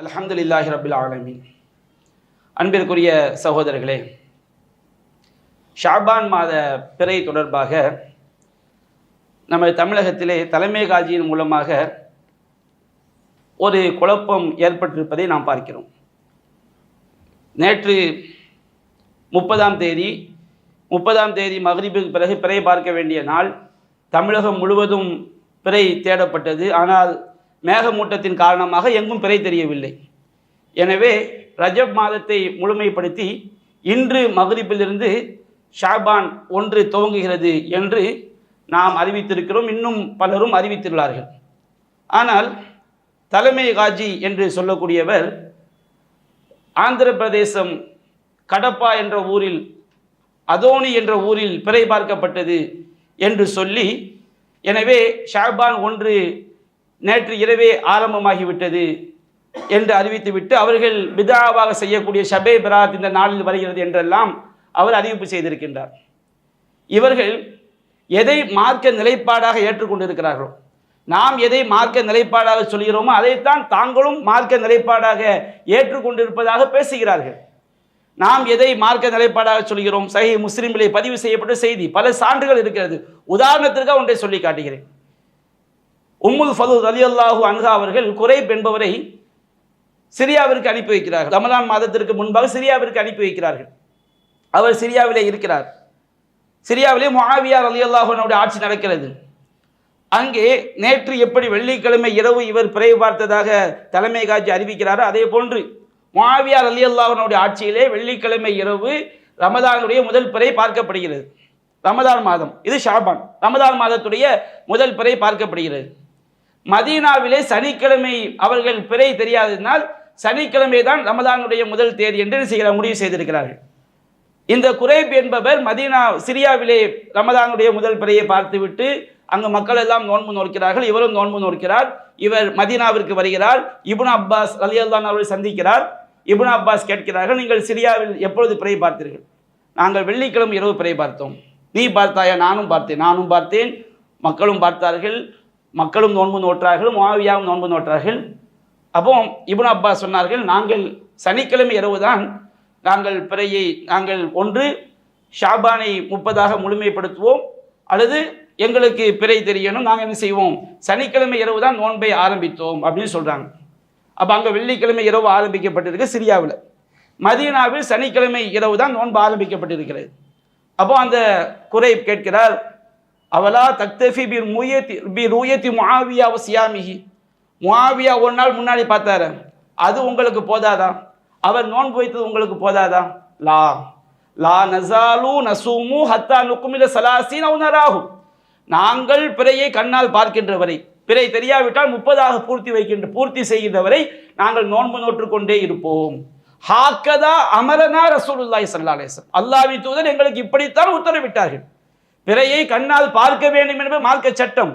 அல்ஹம்துலில்லாஹி ரபில் ஆலமீன். அன்பிற்குரிய சகோதரர்களே ஷாபான் மாத பிறை தொடர்பாக நம்ம தமிழகத்திலே தலைமை காஜியின் மூலமாக ஒரு குழப்பம் ஏற்பட்டிருப்பதை நாம் பார்க்கிறோம். நேற்று முப்பதாம் தேதி முப்பதாம் தேதி மகரிபுக்கு பிறகு பிறை பார்க்க வேண்டிய நாள் தமிழகம் முழுவதும் பிறை தேடப்பட்டது. ஆனால் மேகமூட்டத்தின் காரணமாக எங்கும் பிறை தெரியவில்லை. எனவே ரஜப் மாதத்தை முழுமைப்படுத்தி இன்று மகரிப்பிலிருந்து ஷாபான் ஒன்று துவங்குகிறது என்று நாம் அறிவித்திருக்கிறோம். இன்னும் பலரும் அறிவித்துள்ளார்கள். ஆனால் தலைமை காஜி என்று சொல்லக்கூடியவர் ஆந்திர பிரதேசம் கடப்பா என்ற ஊரில் அதோனி என்ற ஊரில் பிறை பார்க்கப்பட்டது என்று சொல்லி எனவே ஷாபான் ஒன்று நேற்று இரவே ஆரம்பமாகிவிட்டது என்று அறிவித்துவிட்டு அவர்கள் விதாவாக செய்யக்கூடிய ஷபே பராத் இந்த நாளில் வருகிறது என்றெல்லாம் அவர் அறிவிப்பு செய்திருக்கின்றார். இவர்கள் எதை மார்க்க நிலைப்பாடாக ஏற்றுக்கொண்டிருக்கிறார்களோ நாம் எதை மார்க்க நிலைப்பாடாக சொல்கிறோமோ அதைத்தான் தாங்களும் மார்க்க நிலைப்பாடாக ஏற்றுக்கொண்டிருப்பதாக பேசுகிறார்கள். நாம் எதை மார்க்க நிலைப்பாடாக சொல்கிறோம்? சஹி முஸ்லிமிலே பதிவு செய்யப்பட்ட செய்தி பல சான்றுகள் இருக்கிறது. உதாரணத்திற்காக ஒன்றை சொல்லி காட்டுகிறேன். உம்முல் ஃபலூத் அலி அல்லாஹூ அன்ஹா அவர்கள் குறைப் என்பவரை சிரியாவிற்கு அனுப்பி வைக்கிறார்கள். ரமலான் மாதத்திற்கு முன்பாக சிரியாவிற்கு அனுப்பி வைக்கிறார்கள். அவர் சிரியாவிலே இருக்கிறார். சிரியாவிலே மொஹாவியார் அலி அல்லாஹுனுடைய ஆட்சி நடக்கிறது. அங்கே நேற்று எப்படி வெள்ளிக்கிழமை இரவு இவர் பிறை பார்த்ததாக தலைமை காட்சி அறிவிக்கிறாரோ? அதே போன்று மாவியார் அலி அல்லாஹனுடைய ஆட்சியிலே வெள்ளிக்கிழமை இரவு ரமதானுடைய முதல் பிறை பார்க்கப்படுகிறது. ரமதான் மாதம். இது ஷாபான். ரமதான் மாதத்துடைய முதல் பிறை பார்க்கப்படுகிறது. மதீனாவிலே சனிக்கிழமை அவர்கள் பிறை தெரியாததினால் சனிக்கிழமை தான் ரமதானுடைய முதல் தேதி என்று செய்கிற முடிவு செய்திருக்கிறார்கள். இந்த குறைப் என்பவர் மதீனா சிரியாவிலே ரமதானுடைய முதல் பிறையை பார்த்துவிட்டு அங்கு மக்கள் எல்லாம் நோன்பு நோக்கிறார்கள். இவரும் நோன்பு நோக்கிறார். இவர் மதீனாவிற்கு வருகிறார். இபுன் அப்பாஸ் அலி அல்லான் அவரை சந்திக்கிறார். இபுன் அப்பாஸ் கேட்கிறார்கள் நீங்கள் சிரியாவில் எப்பொழுது பிறை பார்த்தீர்கள்? நாங்கள் வெள்ளிக்கிழமை இரவு பிறை பார்த்தோம். நீ பார்த்தாயா? நானும் பார்த்தேன். நானும் பார்த்தேன். மக்களும் பார்த்தார்கள். மக்களும் நோன்பு நோற்றார்கள் மாவியாவும் நோன்பு நோற்றார்கள். அப்போ இபுன் அப்பா சொன்னார்கள் நாங்கள் சனிக்கிழமை இரவு தான் நாங்கள் பிறையை நாங்கள் ஒன்று ஷாபானை முப்பதாக முழுமைப்படுத்துவோம். அல்லது எங்களுக்கு பிறை தெரியணும் நாங்கள் என்ன செய்வோம்? சனிக்கிழமை இரவு தான் நோன்பை ஆரம்பித்தோம் அப்படின்னு சொல்கிறாங்க அப்போ அங்கே வெள்ளிக்கிழமை இரவு ஆரம்பிக்கப்பட்டிருக்கு சிரியாவில். மதீனாவில் சனிக்கிழமை இரவு தான் நோன்பு ஆரம்பிக்கப்பட்டிருக்கிறது. அப்போ அந்த குறை கேட்கிறார் அவலா தக்தஃபி பி முயத்தி பி ரூயத்தி முஆவியா சியாமிகி முஆவியா ஒரு நாள் முன்னாடி பார்த்தாரு. அது உங்களுக்கு போதாதா? அவர் நோன்பு வைத்தது உங்களுக்கு போதாதா? லா. லா நசாலு நசூமு ஹத்தா நுக்குமில சலாசீன் அவ் நாங்கள் பிறையை கண்ணால் பார்க்கின்ற வரை பிறை தெரியாவிட்டால் முப்பதாக பூர்த்தி வைக்கின்ற பூர்த்தி செய்கின்ற வரை நாங்கள் நோன்பு நோற்றுக்கொண்டே இருப்போம். ஹாக்கதா அமரனா ரசூலுல்லாஹி ஸல்லல்லாஹு அலைஹி அல்லாவி தூதர் எங்களுக்கு இப்படித்தான் உத்தரவிட்டார்கள். பிறையை கண்ணால் பார்க்க வேண்டும் என்பது மார்க்க சட்டம்.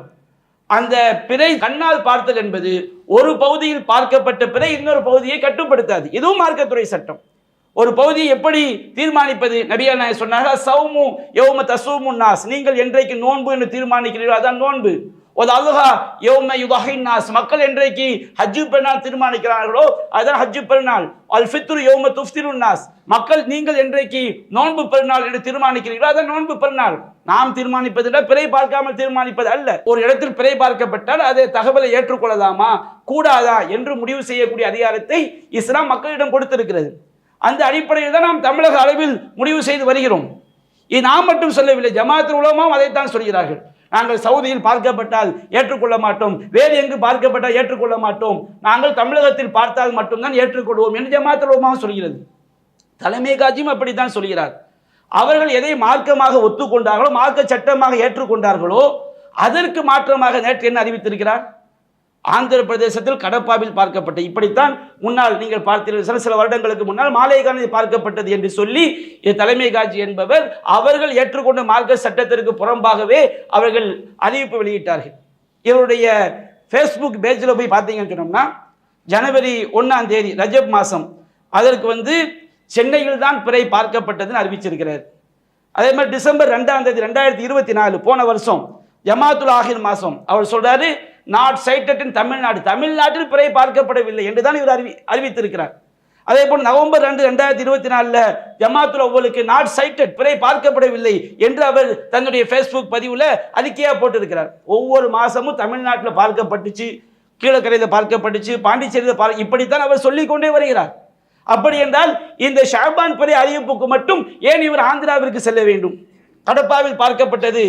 அந்த பிறை கண்ணால் பார்த்தல் என்பது ஒரு பகுதியில் பார்க்கப்பட்ட பிறை இன்னொரு பகுதியை கட்டுப்படுத்தாது. இதுவும் மார்க்கத்துறை சட்டம். ஒரு பகுதியை எப்படி தீர்மானிப்பது? நபியா நாயர் சொன்னாங்க சௌமு யோம தசூமு நாஸ். நீங்கள் என்றைக்கு நோன்பு என்று தீர்மானிக்கிறீர்களோ அதான் நோன்பு. ஒரு அல்ஹா யௌம யுதஹின் நாஸ். மக்கள் என்றைக்கு ஹஜ்ஜு பெருநாள் தீர்மானிக்கிறார்களோ அதான் ஹஜ்ஜு பெருநாள். அல் ஃபித்ரு யோம துஃப்திரு நாஸ். மக்கள் நீங்கள் என்றைக்கு நோன்பு பெருநாள் என்று தீர்மானிக்கிறீர்களோ அதான் நோன்பு பெருநாள். நாம் தீர்மானிப்பதில்லை பிறை பார்க்காமல் தீர்மானிப்பது அல்ல. ஒரு இடத்தில் பிறை பார்க்கப்பட்டால் அதை தகவலை ஏற்றுக்கொள்ளலாமா? கூடாதா? என்று முடிவு செய்யக்கூடிய அதிகாரத்தை இஸ்லாம் மக்களிடம் கொடுத்திருக்கிறது. அந்த அடிப்படையில் தான் நாம் தமிழக அளவில் முடிவு செய்து வருகிறோம். இது நாம் மட்டும் சொல்லவில்லை ஜமாத் உலகமும் அதைத்தான் சொல்கிறார்கள். நாங்கள் சவுதியில் பார்க்கப்பட்டால் ஏற்றுக்கொள்ள மாட்டோம். வேறு எங்கு பார்க்கப்பட்டால் ஏற்றுக்கொள்ள மாட்டோம். நாங்கள் தமிழகத்தில் பார்த்தால் மட்டும்தான் ஏற்றுக்கொள்வோம் என்று ஜமாத் சொல்கிறது. தலைமை காட்சியும் அப்படித்தான் சொல்கிறார். அவர்கள் எதை மார்க்கமாக ஒத்துக்கொண்டார்களோ மார்க்க சட்டமாக ஏற்றுக்கொண்டார்களோ அதற்கு மாற்றமாக நேற்று என்ன அறிவித்திருக்கிறார்? ஆந்திர பிரதேசத்தில் கடப்பாவில் பார்க்கப்பட்ட இப்படித்தான் முன்னால் நீங்கள் பார்த்தீர்கள். சில சில வருடங்களுக்கு முன்னால் மாலைகானதி பார்க்கப்பட்டது என்று சொல்லி தலைமை காட்சி என்பவர் அவர்கள் ஏற்றுக்கொண்ட மார்க்க சட்டத்திற்கு புறம்பாகவே அவர்கள் அறிவிப்பு வெளியிட்டார்கள். இவருடைய ஃபேஸ்புக் பேஜில் போய் பார்த்தீங்கன்னு சொன்னோம்னா ஜனவரி ஒன்றாம் தேதி ரஜப் மாதம் அதற்கு வந்து சென்னையில் தான் பிறை பார்க்கப்பட்டதுன்னு அறிவிச்சிருக்கிறார். அதே மாதிரி டிசம்பர் ரெண்டாம் தேதி ரெண்டாயிரத்தி இருபத்தி நாலு போன வருஷம் ஜமாத்துல் ஆஹிர் மாதம் அவர் சொல்கிறாரு நாட் சைட்டட் இன் தமிழ்நாடு தமிழ்நாட்டில் பிறை பார்க்கப்படவில்லை என்றுதான் இவர் அறிவி அறிவித்திருக்கிறார். அதே போல் நவம்பர் ரெண்டு ரெண்டாயிரத்தி இருபத்தி நாலில் ஜமாத்துல் ஒவ்வொருக்கு நாட் சைட்டட் பிறை பார்க்கப்படவில்லை என்று அவர் தன்னுடைய ஃபேஸ்புக் பதிவில் அறிக்கையாக போட்டிருக்கிறார். ஒவ்வொரு மாதமும் தமிழ்நாட்டில் பார்க்கப்பட்டுச்சு கீழக்கரையில் பார்க்கப்பட்டுச்சு பாண்டிச்சேரியில் பார்க்க இப்படித்தான் அவர் சொல்லிக்கொண்டே வருகிறார். அப்படி என்றால் இந்த ஷாபான் பிறை அறிவிப்புக்கு மட்டும் ஏன் இவர் ஆந்திராவிற்கு செல்ல வேண்டும்? கடப்பாவில் பார்க்கப்பட்டது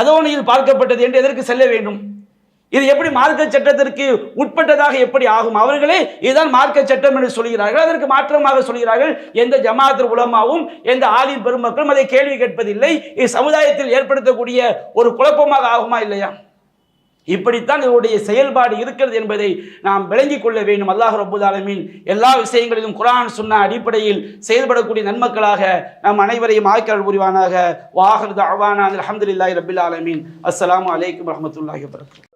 அதோனியில் பார்க்கப்பட்டது என்று எதற்கு செல்ல வேண்டும்? இது எப்படி மார்க்க சட்டத்திற்கு உட்பட்டதாக எப்படி ஆகும்? அவர்களே இதுதான் மார்க்க சட்டம் என்று சொல்கிறார்கள். அதற்கு மாற்றமாக சொல்கிறார்கள். எந்த ஜமாத் உலமாவும் எந்த ஆலிம் பெருமக்களும் அதை கேள்வி கேட்பதில்லை. இது சமுதாயத்தில் ஏற்படுத்தக்கூடிய ஒரு குழப்பமாக ஆகுமா இல்லையா? இப்படித்தான் இவருடைய செயல்பாடு இருக்கிறது என்பதை நாம் விளங்கிக் கொள்ள வேண்டும். அல்லாஹ் ரபுதாலமின் ஆலமீன் எல்லா விஷயங்களிலும் குரான் சொன்ன அடிப்படையில் செயல்படக்கூடிய நன்மக்களாக நம் அனைவரையும் ஆய்க்கல் புரிவானாக. வாஹர் அவானா அலமதுல்லாஹி ரபில் ஆலமீன். அஸ்லாம் அலைக்கும் வரமத்துல்லாஹி வபரகாத்துஹு.